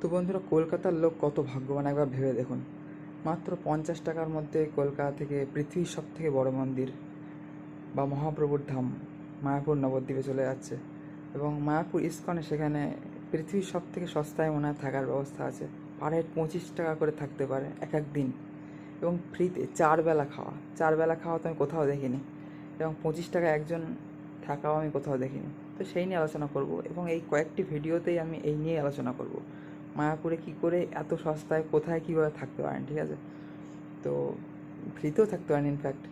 তো বন্ধুরা কলকাতার লোক কত ভাগ্যবান একবার ভেবে দেখুন। মাত্র পঞ্চাশ টাকার মধ্যে কলকাতা থেকে পৃথিবীর সব থেকে বড় মন্দির বা মহাপ্রভুর ধাম মায়াপুর নবদ্বীপে চলে যাচ্ছে এবং মায়াপুর ইস্কনে সেখানে পৃথিবীর সব থেকে সস্তায় মনে হয় থাকার ব্যবস্থা আছে। পার হেড পঁচিশ টাকা করে থাকতে পারে এক এক দিন এবং ফ্রিতে চার বেলা খাওয়া। চার বেলা খাওয়া তো আমি কোথাও দেখিনি এবং পঁচিশ টাকা একজন থাকাও আমি কোথাও দেখিনি। তো সেই নিয়ে আলোচনা করব এবং এই কয়েকটি ভিডিওতেই আমি এই নিয়ে আলোচনা করব। মায়াপুরে কী করে এত সস্তায় কোথায় কীভাবে থাকতে পারেন, ঠিক আছে? তো ফ্রিতেও থাকতে পারেন ইনফ্যাক্ট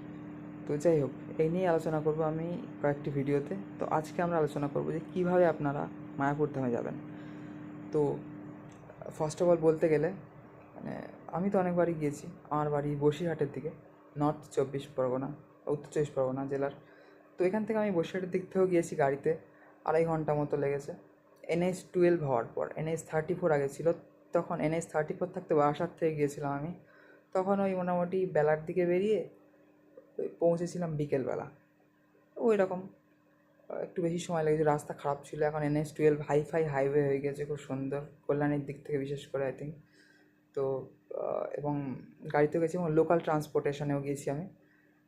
তো যাই হোক, এই নিয়ে আলোচনা করব আমি কয়েকটি ভিডিওতে। তো আজকে আমরা আলোচনা করব যে কীভাবে আপনারা মায়াপুর ধামে যাবেন। তো ফার্স্ট অফ অল বলতে গেলে মানে আমি তো অনেকবারই গিয়েছি, আমার বাড়ি বসিরহাটের দিকে নর্থ চব্বিশ পরগনা, উত্তর চব্বিশ পরগনা জেলার। তো এখান থেকে আমি বসিরহাটের দিক থেকেও গিয়েছি গাড়িতে, আড়াই ঘণ্টা মতো লেগেছে। এনএইচ টুয়েলভ হওয়ার পর এনএইচ থার্টি ফোর আগে ছিল, তখন এনএইচ থার্টি ফোর থাকতে বারাসাত থেকে গিয়েছিলাম আমি। তখন ওই মোটামুটি বেলার দিকে বেরিয়ে পৌঁছেছিলাম বিকেলবেলা। ওই রকম, একটু বেশি সময় লেগেছে, রাস্তা খারাপ ছিল, এখন এনএস টুয়েলভ হাইফাই হাইওয়ে হয়ে গেছে, খুব সুন্দর। কল্যাণীর দিক থেকে বিশেষ করে আই থিঙ্ক তো এবং গাড়িতে গেছি এবং লোকাল ট্রান্সপোর্টেশনেও গিয়েছি আমি।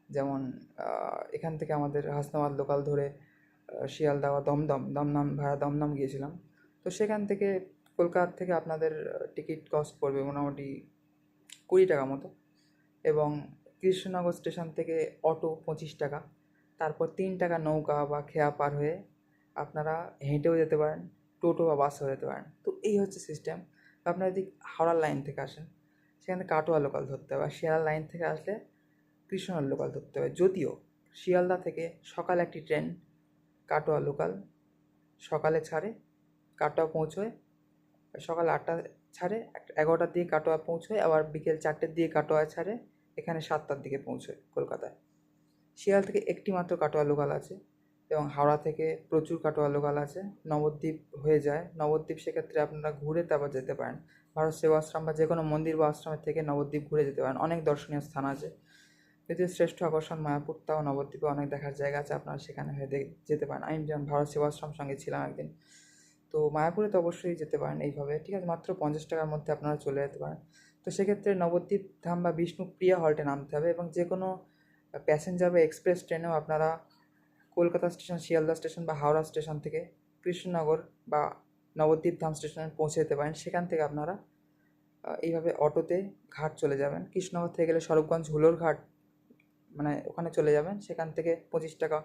যেমন এখান থেকে আমাদের হাসনাবাদ লোকাল ধরে শিয়ালদা বা দমদম দমদম ভাড়া দমদম গিয়েছিলাম। তো সেখান থেকে কলকাতা থেকে আপনাদের টিকিট কস্ট পড়বে মোটামুটি কুড়ি টাকা মতো এবং কৃষ্ণনগর স্টেশন থেকে অটো পঁচিশ টাকা। তারপর তিন টাকা নৌকা বা খেয়া পার হয়ে আপনারা হেঁটেও যেতে পারেন, টোটো বা বাসেও যেতে পারেন। তো এই হচ্ছে সিস্টেম আপনারা যদি হাওড়ার লাইন থেকে আসেন, সেখানে কাটোয়া লোকাল ধরতে হবে। আর শিয়ালদা লাইন থেকে আসলে কৃষ্ণনগর লোকাল ধরতে হবে। যদিও শিয়ালদা থেকে সকাল একটি ট্রেন কাটোয়া লোকাল সকালে ছাড়ে, কাটোয়া পৌঁছয়। সকাল আটটা ছাড়ে এগারোটার দিকে কাটোয়া পৌঁছয়, আবার বিকেল চারটের দিকে কাটোয়া ছাড়ে, এখানে সাতটার দিকে পৌঁছয় কলকাতায়। শিয়াল থেকে একটি মাত্র কাটোয়া লোকাল আছে, এবং হাওড়া থেকে প্রচুর কাটোয়া লোকাল আছে। নবদ্বীপ হয়ে যায়। নবদ্বীপ সেক্ষেত্রে আপনারা ঘুরে তারপর যেতে পারেন। ভারত সেবাশ্রম বা যে কোনো মন্দির বা আশ্রমের থেকে নবদ্বীপ ঘুরে যেতে পারেন। অনেক দর্শনীয় স্থান আছে। যদিও শ্রেষ্ঠ আকর্ষণ মায়াপুর তাও নবদ্বীপে অনেক দেখার জায়গা আছে, আপনারা সেখানে হয়ে যেতে পারেন। আমি যেমন ভারত সেবাশ্রম সঙ্গে ছিলাম একদিন। তো মায়াপুরে তো অবশ্যই যেতে পারেন এইভাবে। ঠিক আছে, মাত্র পঞ্চাশ টাকার মধ্যে আপনারা চলে যেতে পারেন। তো সেক্ষেত্রে নবদ্বীপ ধাম বা বিষ্ণুপ্রিয়া হল্টে নামতে হবে এবং যে কোনো প্যাসেঞ্জার বা এক্সপ্রেস ট্রেনেও আপনারা কলকাতা স্টেশন, শিয়ালদা স্টেশন বা হাওড়া স্টেশন থেকে কৃষ্ণনগর বা নবদ্বীপ ধাম স্টেশনে পৌঁছে যেতে পারেন। সেখান থেকে আপনারা এইভাবে অটোতে ঘাট চলে যাবেন। কৃষ্ণনগর থেকে গেলে স্বরূপগঞ্জ হুলোর ঘাট মানে ওখানে চলে যাবেন। সেখান থেকে পঁচিশ টাকা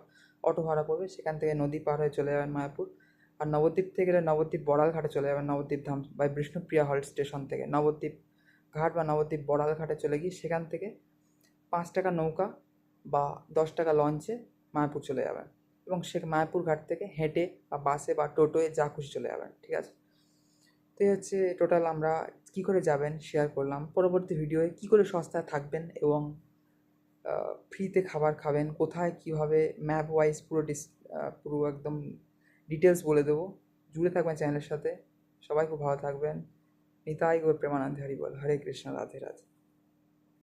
অটো ভাড়া পড়বে। সেখান থেকে নদী পার হয়ে চলে যাবেন মায়াপুর। আর নবদ্বীপ থেকে গেলে নবদ্বীপ বড়াল ঘাটে চলে যাবেন, নবদ্বীপ ধাম বা বিষ্ণুপ্রিয়া হল্ট স্টেশন থেকে। নবদ্বীপ ঘাট বা নবদ্বীপ বড়াল ঘাটে চলে গিয়ে সেখান থেকে পাঁচ টাকা নৌকা বা দশ টাকা লঞ্চে মায়াপুর চলে যাবেন। এবং সে মায়াপুর ঘাট থেকে হেঁটে বা বাসে বা টোটোয় যা খুশি চলে যাবেন, ঠিক আছে? তো এই হচ্ছে টোটাল আমরা কী করে যাবেন শেয়ার করলাম। পরবর্তী ভিডিওয়ে কী করে সস্তায় থাকবেন এবং ফ্রিতে খাবার খাবেন, কোথায় কীভাবে ম্যাপ ওয়াইজ পুরো ডিস পুরো একদম ডিটেলস বলে দেবো। জুড়ে থাকবেন চ্যানেলের সাথে। সবাই খুব ভালো থাকবেন। নিতাই গো প্রেমানন্দ হরি বল। হরে কৃষ্ণ, রাধে রাধে।